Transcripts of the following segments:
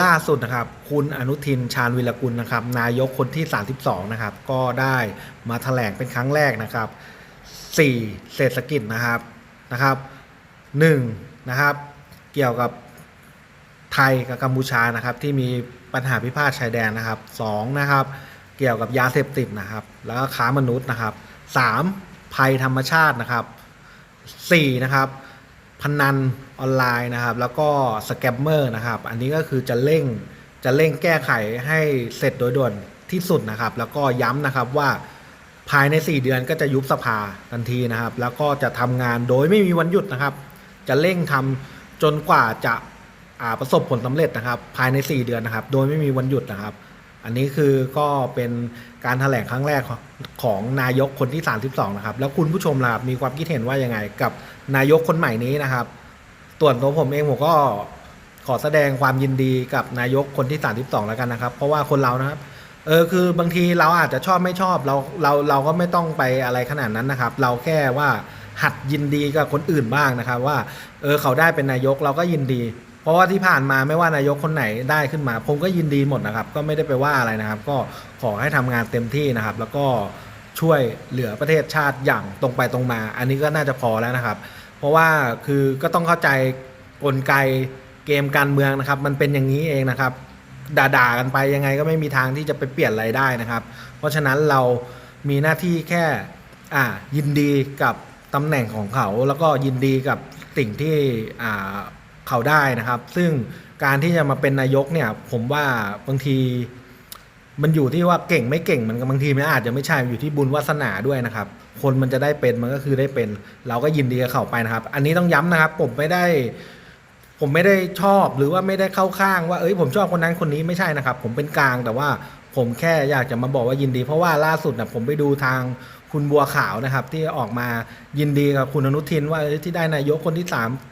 ล่าสุดนะครับ คุณอนุทินชาญวิรกุลนะครับ นายกคนที่ 32 นะครับ ก็ได้มาแถลงเป็นครั้งแรกนะครับ 4 เศรษฐกิจนะครับนะครับ 1. นะครับ เกี่ยวกับไทยกับกัมพูชานะครับ ที่มีปัญหาพิพาทชายแดนนะครับ 2. นะครับ เกี่ยวกับยาเสพติดนะครับ แล้วก็ค้ามนุษย์นะครับ 3. ภัยธรรมชาตินะครับ 4. นะครับ พนันออนไลน์นะครับ แล้วก็สแกมเมอร์นะครับ อันนี้ก็คือจะเร่งจะเร่งแก้ไขให้เสร็จโดยด่วนที่สุดนะครับ แล้วก็ย้ำนะครับว่าภายใน 4 เดือนก็จะยุบสภาทันทีนะครับ แล้วก็จะทำงานโดยไม่มีวันหยุดนะครับ จะเร่งทำจนกว่าจะาประสบผลสำเร็จนะครับ ภายใน 4 เดือนนะครับ โดยไม่มีวันหยุดนะครับ อันนี้คือก็เป็นการแถลงครั้งแรกของนายกคนที่ 32 นะครับ แล้วคุณผู้ชมล่ะครับมีความคิดเห็นว่ายังไง กับนายกคนใหม่นี้นะครับส่วนตัวผมเองผมก็ขอแสดงความยินดีกับนายกคนที่ 32 แล้วกันนะครับ เพราะว่าคนเรานะครับเออคือบางทีเราอาจจะชอบไม่ชอบเราเราเราก็ไม่ต้องไปอะไรขนาดนั้นนะครับ เราแค่ว่าหัดยินดีกับคนอื่นบ้างนะครับ ว่าเออเขาได้เป็นนายกเราก็ยินดี เพราะว่าที่ผ่านมาไม่ว่านายกคนไหนได้ขึ้นมา ผมก็ยินดีหมดนะครับ ก็ไม่ได้ไปว่าอะไรนะครับ ก็ขอให้ทำงานเต็มที่นะครับ แล้วก็ช่วยเหลือประเทศชาติอย่างตรงไปตรงมา อันนี้ก็น่าจะพอแล้วนะครับ เพราะว่าคือก็ต้องเข้าใจกลไกเกมการเมืองนะครับ มันเป็นอย่างนี้เองนะครับด่าๆกันไปยังไงก็ไม่มีทางที่จะไปเปลี่ยนอะไรได้นะครับ เพราะฉะนั้นเรามีหน้าที่แค่อ่ายินดีกับตำแหน่งของเขา แล้วก็ยินดีกับสิ่งที่อ่า เขาได้นะครับ ซึ่งการที่จะมาเป็นนายกเนี่ย ผมว่าบางที มันอยู่ที่ว่าเก่งไม่เก่งมันบางทีมันอาจจะไม่ใช่อยู่ที่บุญวาสนาด้วยนะครับ คนมันจะได้เป็นมันก็คือได้เป็น เราก็ยินดีกับเขาไปนะครับ อันนี้ต้องย้ำนะครับ ผมไม่ได้ ผมไม่ได้ชอบหรือว่าไม่ได้เข้าข้างว่าเอ้ยผมชอบคนนั้นคนนี้ไม่ใช่นะครับ ผมเป็นกลางแต่ว่า ผมแค่อยากจะมาบอกว่ายินดี เพราะว่าล่าสุดนะผมไปดูทางคุณบัวขาวนะครับ ที่ออกมายินดีกับคุณอนุทินว่าที่ได้นายกคนที่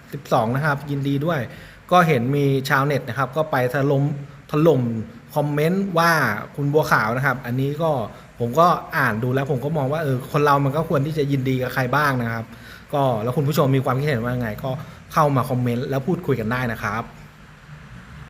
32 นะครับ ยินดีด้วย ก็เห็นมีชาวเน็ตนะครับ ก็ไปถล่มถล่มคอมเมนต์ว่าคุณบัวขาวนะครับ อันนี้ก็ผมก็อ่านดูแล้วผมก็มองว่าเออคนเรามันก็ควรที่จะยินดีกับใครบ้างนะครับ ก็แล้วคุณผู้ชมมีความคิดเห็นว่าไง ก็เข้ามาคอมเมนต์แล้วพูดคุยกันได้นะครับ